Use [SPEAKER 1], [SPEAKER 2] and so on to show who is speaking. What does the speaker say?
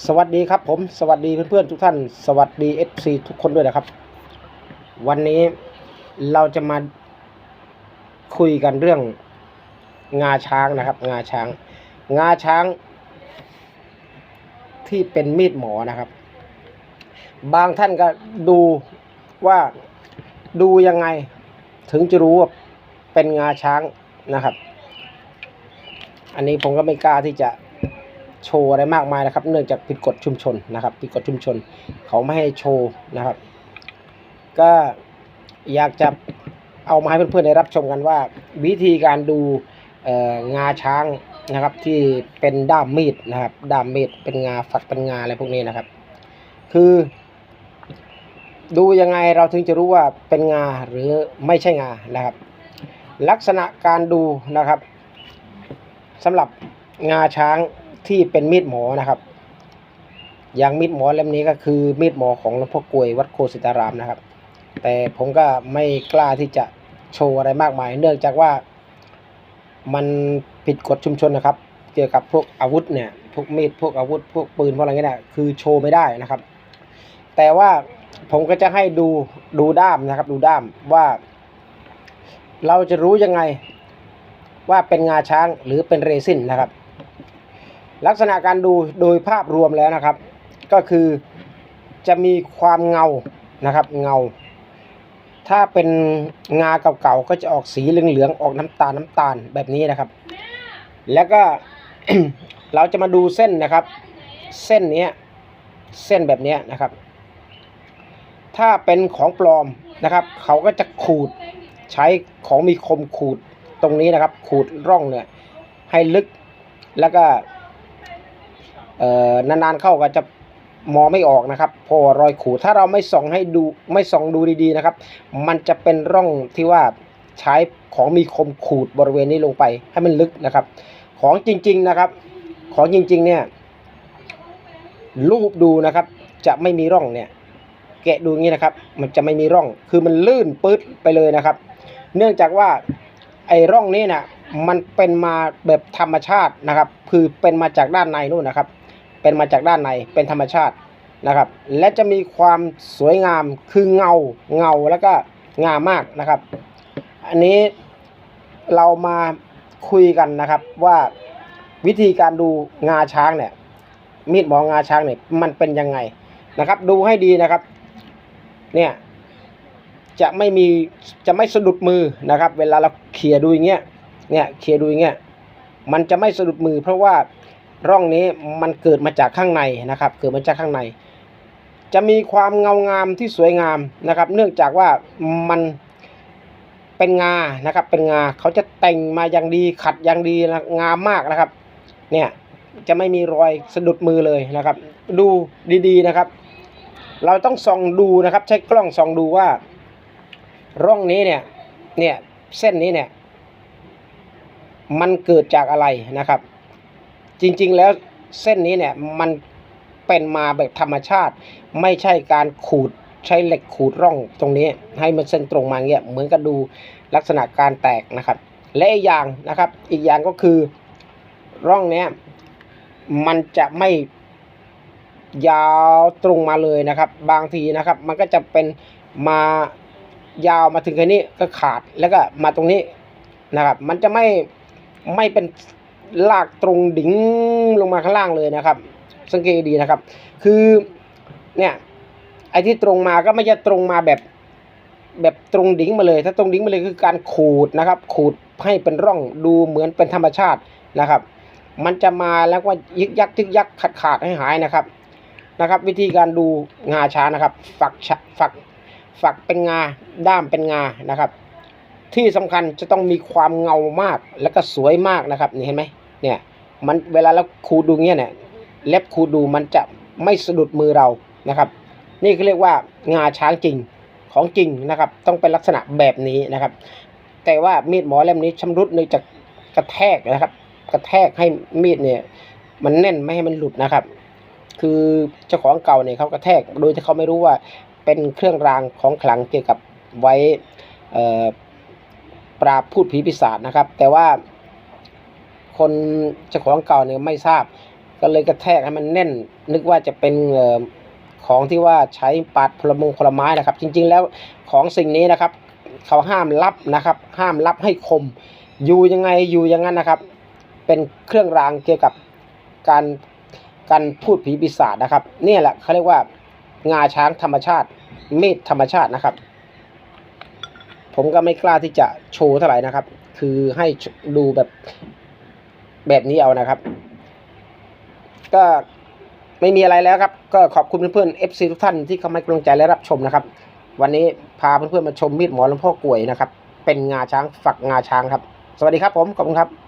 [SPEAKER 1] สวัสดีครับผมสวัสดีเพื่อนๆทุกท่าน สวัสดี FC ทุกคนด้วยนะครับ วันนี้เราจะมาคุยกันเรื่องงาช้างนะครับ งาช้าง งาช้าง ที่เป็นมีดหมอนะครับ บางท่านก็ดูว่าดูยังไงถึงจะรู้ว่าเป็นงาช้างนะครับ อันนี้ผมก็ไม่กล้าที่จะ โชว์อะไรมากมายนะครับ เนื่องจากผิดกฎชุมชนนะครับผิดกฎชุมชนเขาไม่ให้โชว์นะครับ ก็อยากจะเอามาให้เพื่อนๆได้รับชมกันว่า วิธีการดูงาช้างนะครับที่เป็นด้ามมีดนะครับด้ามมีดเป็นงาฝักเป็นงาอะไรพวกนี้นะครับ คือ ดูยังไงเราถึงจะรู้ว่าเป็นงาหรือไม่ใช่งานะครับ ลักษณะการดูนะครับสำหรับงาช้าง ที่เป็นมีดหมอนะครับ อย่างมีดหมอเล่มนี้ก็คือมีดหมอของหลวงพ่อกลวยวัดโคสิตารามนะครับ แต่ผมก็ไม่กล้าที่จะโชว์อะไรมากมาย เนื่องจากว่ามันผิดกฎชุมชนนะครับ เกี่ยวกับพวกอาวุธเนี่ย พวกมีด พวกอาวุธ พวกปืน พวกอะไรเงี้ยคือโชว์ไม่ได้นะครับ แต่ว่าผมก็จะให้ดูดูด้ามนะครับ ดูด้ามว่า เราจะรู้ยังไงว่าเป็นงาช้างหรือเป็นเรซินนะครับ ลักษณะการดูโดยภาพรวมแล้วนะครับ ก็คือจะมีความเงานะครับเงา ถ้าเป็นงาเก่าๆก็จะออกสีเหลืองๆออกน้ำตาลน้ำตาลแบบนี้นะครับ แล้วก็เราจะมาดูเส้นนะครับ เส้นนี้เส้นแบบนี้นะครับ ถ้าเป็นของปลอมนะครับ เขาก็จะขูดใช้ของมีคมขูดตรงนี้นะครับ ขูดร่องเนี่ยให้ลึกแล้วก็ เอ่อนานๆเข้าก็จะมองไม่ออกนะครับเพอรอยขูดถ้าเราไม่ส่องให้ดูไม่ส่องดูดีๆนะครับ มันจะเป็นร่องที่ว่าใช้ของมีคมขูดบริเวณนี้ลงไปให้มันลึกนะครับ ของจริงๆนะครับ ของจริงๆเนี่ยรูปดูนะครับ จะไม่มีร่องเนี่ย แกะดูงี้นะครับ มันจะไม่มีร่อง คือมันลื่นปื๊ดไปเลยนะครับ เนื่องจากว่าไอ้ร่องนี้นะมันเป็นมาแบบธรรมชาตินะครับ คือเป็นมาจากด้านในนู่นนะครับ เป็นมาจากด้านในเป็นธรรมชาตินะครับ และจะมีความสวยงามคือเงาเงาแล้วก็งามมากนะครับ อันนี้เรามาคุยกันนะครับว่าวิธีการดูงาช้างเนี่ยมีดหมองาช้างเนี่ยมันเป็นยังไงนะครับ ดูให้ดีนะครับ เนี่ยจะไม่มีจะไม่สะดุดมือนะครับ เวลาเราเขี่ยดูอย่างเงี้ยเนี่ยเขี่ยดูอย่างเงี้ยมันจะไม่สะดุดมือเพราะว่า ร่องนี้มันเกิดมาจากข้างในนะครับ เกิดมาจากข้างใน จะมีความเงางามที่สวยงามนะครับ เนื่องจากว่ามันเป็นงานะครับ เป็นงาเขาจะแต่งมาอย่างดีขัดอย่างดีงามมากนะครับ เนี่ยจะไม่มีรอยสะดุดมือเลยนะครับ ดูดีๆนะครับ เราต้องส่องดูนะครับ ใช้กล้องส่องดูว่า ร่องนี้เนี่ยเนี่ยเส้นนี้เนี่ย มันเกิดจากอะไรนะครับ จริงๆ แล้วเส้นนี้เนี่ยมันเป็นมาแบบธรรมชาติ ไม่ใช่การขูดใช้เหล็กขูดร่องตรงนี้ ให้มันเส้นตรงมาเงี้ยเหมือนกับดูลักษณะการแตกนะครับ และอีกอย่างนะครับ อีกอย่างก็คือร่องเนี้ยมันจะไม่ยาวตรงมาเลยนะครับ บางทีนะครับ มันก็จะเป็นมายาวมาถึงแค่นี้ก็ขาดแล้วก็มาตรงนี้นะครับ มันจะไม่ไม่เป็น ลากตรงดิ่งลงมาข้างล่างเลยนะครับ สังเกตดีนะครับ คือเนี่ยไอ้ที่ตรงมาก็ไม่ใช่ตรงมาแบบแบบตรงดิ่งมาเลย ถ้าตรงดิ่งมาเลยคือการขูดนะครับ ขูดให้เป็นร่องดูเหมือนเป็นธรรมชาตินะครับ มันจะมาแล้วก็ยึกยักยึกยักขาดขาดให้หายนะครับนะครับ วิธีการดูงาช้างนะครับ ฝักฉะฝักฝักเป็นงาด้ามเป็นงานะครับ ที่สำคัญจะต้องมีความเงามากแล้วก็สวยมากนะครับนี่เห็นไหม เนี่ยมันเวลาเราขูดดูเงี้ยเนี่ยเล็บขูดดูมันจะไม่สะดุดมือเรานะครับ นี่เขาเรียกว่างาช้างจริงของจริงนะครับ ต้องเป็นลักษณะแบบนี้นะครับ แต่ว่ามีดหมอเล่มนี้ชำรุดเนื่องจากกระแทกนะครับ กระแทกให้มีดเนี่ยมันแน่นไม่ให้มันหลุดนะครับ คือเจ้าของเก่าเนี่ยเขากระแทกโดยที่เขาไม่รู้ว่าเป็นเครื่องรางของขลังเกี่ยวกับไว้ปราบพูดผีปีศาจนะครับ แต่ว่า คนเจ้าของเก่าเนี่ยไม่ทราบ ก็เลยกระแทกให้มันแน่น นึกว่าจะเป็นของที่ว่าใช้ปัดผลมงผลไม้นะครับ จริง ๆ แล้วของสิ่งนี้นะครับ เขาห้ามรับนะครับ ห้ามรับให้คม อยู่ยังไงอยู่อย่างนั้นนะครับ เป็นเครื่องรางเกี่ยวกับการการพูดผีปีศาจนะครับนี่แหละเขาเรียกว่างาช้างธรรมชาติมีดธรรมชาตินะครับ ผมก็ไม่กล้าที่จะโชว์เท่าไหร่นะครับ คือให้ดูแบบ แบบนี้เอานะครับ ก็ไม่มีอะไรแล้วครับ ก็ขอบคุณเพื่อนๆ FC ทุกท่านที่เข้ามาให้กำลังใจและรับชมนะครับ วันนี้พาเพื่อนๆมาชมมีดหมอหลวงพ่อกลวยนะครับ เป็นงาช้างฝักงาช้างครับ สวัสดีครับผม ขอบคุณครับ